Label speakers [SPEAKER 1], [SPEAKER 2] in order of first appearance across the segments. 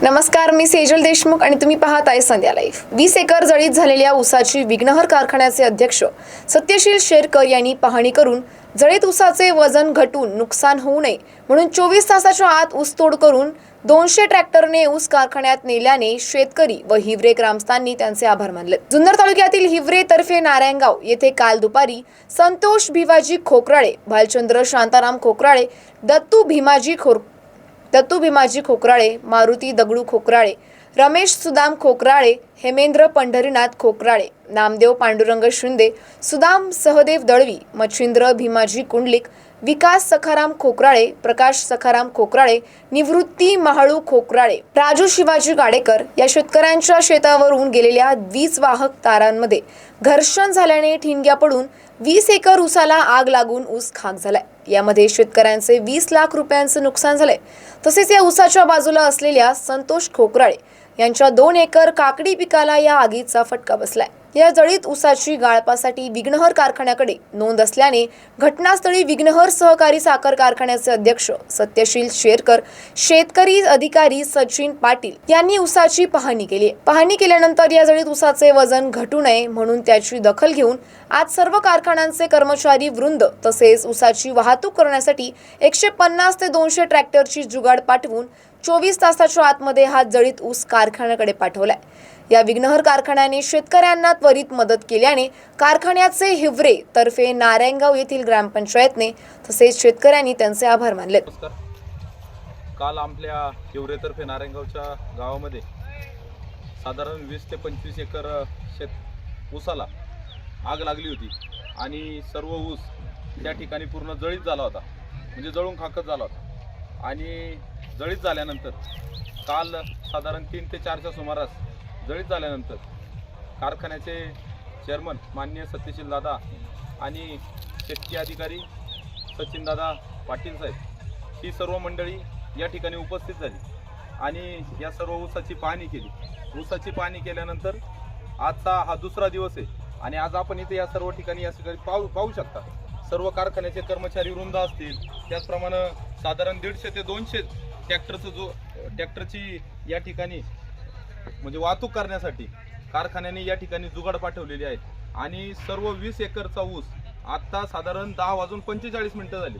[SPEAKER 1] नमस्कार मी सेजल देशमुख आणि तुम्ही पाहत आहे संध्या लाईफ वीस एकर जळीत झालेल्या ऊसाची विघ्नहर कारखान्याचे अध्यक्ष सत्यशील शेरकर यांनी पाहणी करून जळीत ऊसाचे वजन घटून नुकसान होऊ नये म्हणून चोवीस तासाच्या आत ऊसतोड करून दोनशे ट्रॅक्टरने ऊस कारखान्यात नेल्याने शेतकरी व हिवरे ग्रामस्थांनी त्यांचे आभार मानले. जुन्नर तालुक्यातील हिवरे तर्फे नारायणगाव येथे काल दुपारी संतोष भिवाजी खोकराळे भालचंद्र शांताराम खोकराळे दत्तू भीमाजी खोर दत्तू भीमाजी खोकराळे मारुती दगडू खोकराळे रमेश सुदाम खोकराळे हेमेंद्र पंढरीनाथ खोकराळे नामदेव पांडुरंग शिंदे सुदाम सहदेव दळवी मच्छिंद्र भीमाजी कुंडलिक विकास सखाराम खोकराळे प्रकाश सखाराम खोकराळे निवृत्ती महाळू खोकराळे राजू शिवाजी गाडेकर या शेतकऱ्यांच्या शेतावरून गेलेल्या वीज वाहक तारांमध्ये घर्षण झाल्याने ठिणग्या पडून वीस एकर ऊसाला आग लागून ऊस खाक झालाय. यामध्ये शेतकऱ्यांचे वीस लाख रुपयांचं नुकसान झालंय. तसेच या ऊसाच्या बाजूला असलेल्या संतोष खोकराळे यांच्या दोन एकर काकडी पिकाला या आगीचा फटका बसलाय. या जळीत ऊसाची गाळपासाठी विघ्नहर कारखान्याकडे नोंद असल्याने घटनास्थळी विघ्नहर सहकारी साखर कारखान्याचे अध्यक्ष सत्यशील शेरकर शेतकरी अधिकारी सचिन पाटील यांनी ऊसाची पाहणी केली पाहणी केल्यानंतर या जळीत ऊसाचे वजन घटू नये म्हणून त्याची दखल घेऊन आज सर्व कारखान्यांचे कर्मचारी वृंद तसेच ऊसाची वाहतूक करण्यासाठी एकशे पन्नास ते दोनशे ट्रॅक्टरची जुगाड पाठवून चोवीस तासाच्या आतमध्ये हा जळीत ऊस कारखान्याकडे पाठवलाय. या विघ्नहर कारखान्याने शेतकऱ्यांना त्वरित मदत केल्याने कारखान्याचे हिवरे तर्फे नारायणगाव येथील ग्रामपंचायतने तसेच शेतकऱ्यांनी त्यांचे आभार मानले.
[SPEAKER 2] काल आपल्या हिवरेतर्फे नारायणगावच्या गावामध्ये साधारण वीस ते पंचवीस एकर शेत ऊसाला आग लागली होती आणि सर्व ऊस त्या ठिकाणी पूर्ण जळीत झाला होता. म्हणजे जळून खाकत झाला होता. आणि जळीत झाल्यानंतर काल साधारण तीन ते चारच्या सुमारास जळीत झाल्यानंतर कारखान्याचे चेअरमन माननीय सत्यशील दादा आणि शेतकी अधिकारी सचिनदादा पाटील साहेब ही सर्व मंडळी या ठिकाणी उपस्थित झाली आणि या सर्व ऊसाची पाहणी केली. ऊसाची पाहणी केल्यानंतर आजचा हा दुसरा दिवस आहे आणि आज आपण इथे या सर्व ठिकाणी या ठिकाणी पाहू पाहू शकता. सर्व कारखान्याचे कर्मचारी वृंद असतील त्याचप्रमाणे साधारण दीडशे ते दोनशे ट्रॅक्टरचं जो ट्रॅक्टरची या ठिकाणी म्हणजे वाहतूक करण्यासाठी. कारखान्याने या ठिकाणी जुगाड पाठवलेली आहे. आणि सर्व वीस एकरचा ऊस आत्ता साधारण दहा वाजून पंचेचाळीस मिनटं झाली.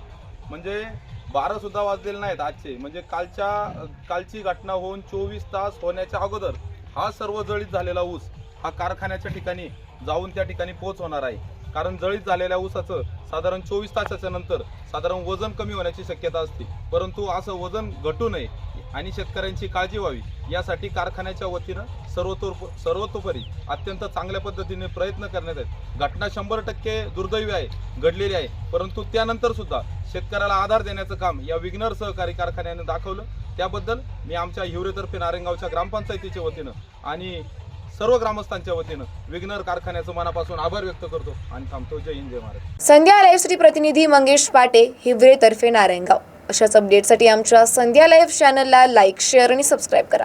[SPEAKER 2] म्हणजे बारासुद्धा वाजलेले नाहीत आजचे. म्हणजे कालच्या कालची घटना होऊन चोवीस तास होण्याच्या अगोदर हा सर्व जळीत झालेला ऊस हा कारखान्याच्या ठिकाणी जाऊन त्या ठिकाणी पोच होणार आहे. कारण जळीत झालेल्या ऊसाचं साधारण चोवीस तासाच्या नंतर साधारण वजन कमी होण्याची शक्यता असते. परंतु असं वजन घटू नये आणि शेतकऱ्यांची काळजी व्हावी यासाठी कारखान्याच्या वतीनं सर्वतोर सर्वतोपरी अत्यंत चांगल्या पद्धतीने प्रयत्न करण्यात आहेत. घटना शंभर टक्के दुर्दैवी आहे घडलेली आहे. परंतु त्यानंतर सुद्धा शेतकऱ्याला आधार देण्याचं काम या विघ्नर सहकारी कारखान्याने दाखवलं. त्याबद्दल मी आमच्या हिवरेतर्फे नारेंगावच्या ग्रामपंचायतीच्या वतीनं आणि सर्व ग्रामस्थांच्या वतीनं विघ्नर कारखान्याचं मनापासून आभार व्यक्त करतो आणि थांबतो. जय हिंद जय महाराज
[SPEAKER 1] संध्या लाईव्हसाठी प्रतिनिधी मंगेश पाटे हिवरेतर्फे नारायणगाव. अशाच अपडेटसाठी आमच्या संध्या लाईव्ह चॅनलला लाईक शेअर आणि सबस्क्राईब करा.